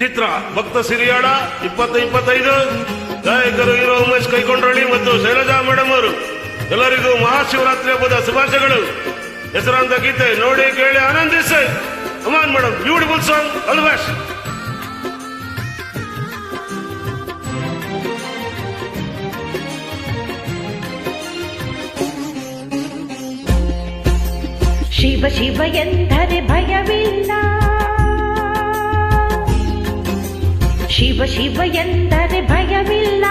ಚಿತ್ರ ಭಕ್ತ ಸಿರಿಯಾಳ ಇಪ್ಪತ್ತು ಇಪ್ಪತ್ತೈದು. ಗಾಯಕರು ಇರೋ ಉಮೇಶ್ ಕೈಕೊಂಡ್ರಳ್ಳಿ ಮತ್ತು ಶೈಲಜಾ ಮೇಡಮ್ ಅವರು. ಎಲ್ಲರಿಗೂ ಮಹಾಶಿವರಾತ್ರಿ ಹಬ್ಬದ ಶುಭಾಶಯಗಳು. ಹೆಸರಾಂತ ಗೀತೆ ನೋಡಿ ಕೇಳಿ ಆನಂದಿಸಿ. ಅಮಾನ್ ಮೇಡಮ್ ಬ್ಯೂಟಿಫುಲ್ ಸಾಂಗ್ ಅಲ್ವಾಶ್ ಶಿವ ಶಿವ ಎಂದರೆ ಭಯವಿಲ್ಲ. ಶಿವ ಶಿವ ಎಂದರೆ ಭಯವಿಲ್ಲ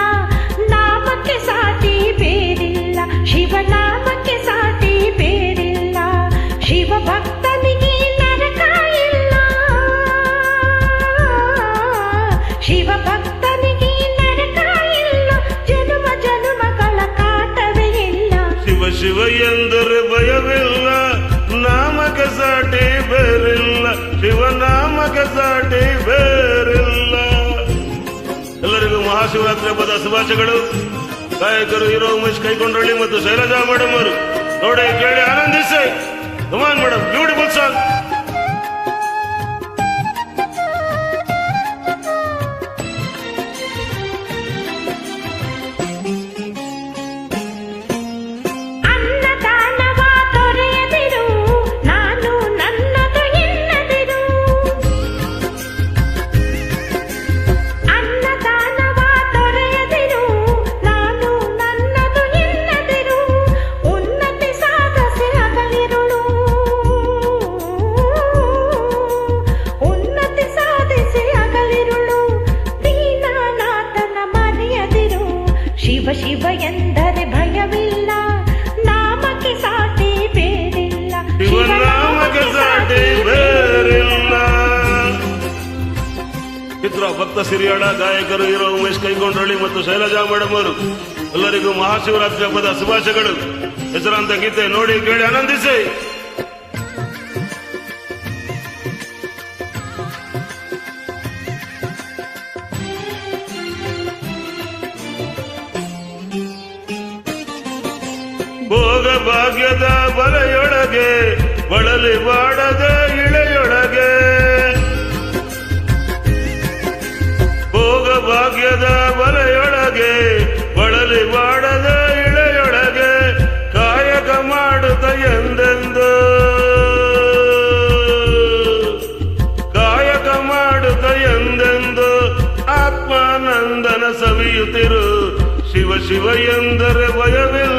ನಾಮಕ್ಕೆ ಸಾಟಿ ಬೇರಿಲ್ಲ ಶಿವ ನಾಮಕ್ಕೆ ಸಾಟಿ ಬೇರಿಲ್ಲ ಶಿವ ಭಕ್ತನಿಗೆ ನರಕ ಇಲ್ಲ ಶಿವ ಭಕ್ತನಿಗೆ ನರಕ ಇಲ್ಲ ಜನುಮ ಜನುಮಗಳ ಕಾಟವೇ ಇಲ್ಲ ಶಿವ ಶಿವ ಎಂದರೆ ಭಯವಿಲ್ಲ ಮಹಾಶಿವರಾತ್ರಿ ಹಬ್ಬದ ಶುಭಾಶಯಗಳು. ಗಾಯಕರು, ಹೀರೋ ಉಮೇಶ್ ಕೈಕೊಂಡ್ರಳ್ಳಿ ಮತ್ತು ಶೈಲಜಾ ಮೇಡಮ್ ಅವರು. ನೋಡಿ ಕೇಳಿ ಆನಂದಿಸಿ. Come on madam beautiful song Shiva Shiva ಎಂದರೆ ಭಯವಿಲ್ಲ. ನಾಮಕ್ಕೆ ಸಾಟಿ ಬೇರಿಲ್ಲ. ಶಿವ ನಾಮಕ ಸಾಟಿ ಬೇರಿಲ್ಲ. ಚಿತ್ರ ಭಕ್ತ ಸಿರಿಯಾಣ ಗಾಯಕರು ಇರೋ ಉಮೇಶ್ ಕೈಗೊಂಡ್ರಳ್ಳಿ ಮತ್ತು ಶೈಲಜಾ ಮೇಡಮ್ ಅವರು ಎಲ್ಲರಿಗೂ ಮಹಾಶಿವರಾತ್ರಿ ಹಬ್ಬದ ಶುಭಾಶಯಗಳು. ಹೆಸರಾಂತ ಗೀತೆ ನೋಡಿ ಕೇಳಿ ಆನಂದಿಸಿ. ಭಾಗ್ಯದ ಬಲೆಯೊಳಗೆ ಬಳಲಿ ಬಾಡದ ಇಳೆಯೊಳಗೆ. ಭೋಗ ಭಾಗ್ಯದ ಬಲೆಯೊಳಗೆ ಬಳಲಿ ಬಾಡದ ಇಳೆಯೊಳಗೆ, ಕಾಯಕ ಮಾಡುತ್ತ ಎಂದೆಂದು. ಕಾಯಕ ಮಾಡುತ್ತ ಎಂದೆಂದು ಆತ್ಮಾನಂದನ ಸವಿಯುತ್ತಿರು. ಶಿವ ಶಿವ ಎಂದರೆ ಭಯವಿಲ್ಲ.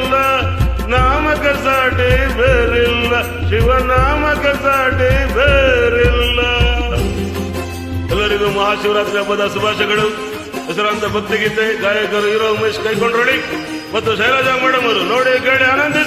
ಎಲ್ಲರಿಗೂ ಮಹಾಶಿವರಾತ್ರಿ ಹಬ್ಬದ ಶುಭಾಶಯಗಳು. ಹೆಸರಾಂತ ಭಕ್ತಿಗೀತೆ, ಗಾಯಕರು, ಹೀರೋ ಉಮೇಶ್ ಕೈಕೊಂಡ್ರೊಡಿ. ಮತ್ತು ಶೈಲಜಾ ಮೇಡಮ್ ಅವರು ನೋಡಿ ಕೇಳಿ ಆನಂದಿಸಿ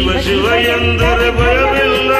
ಶಿವ ಶಿವ ಎಂದರೆ ಭಯವಿಲ್ಲ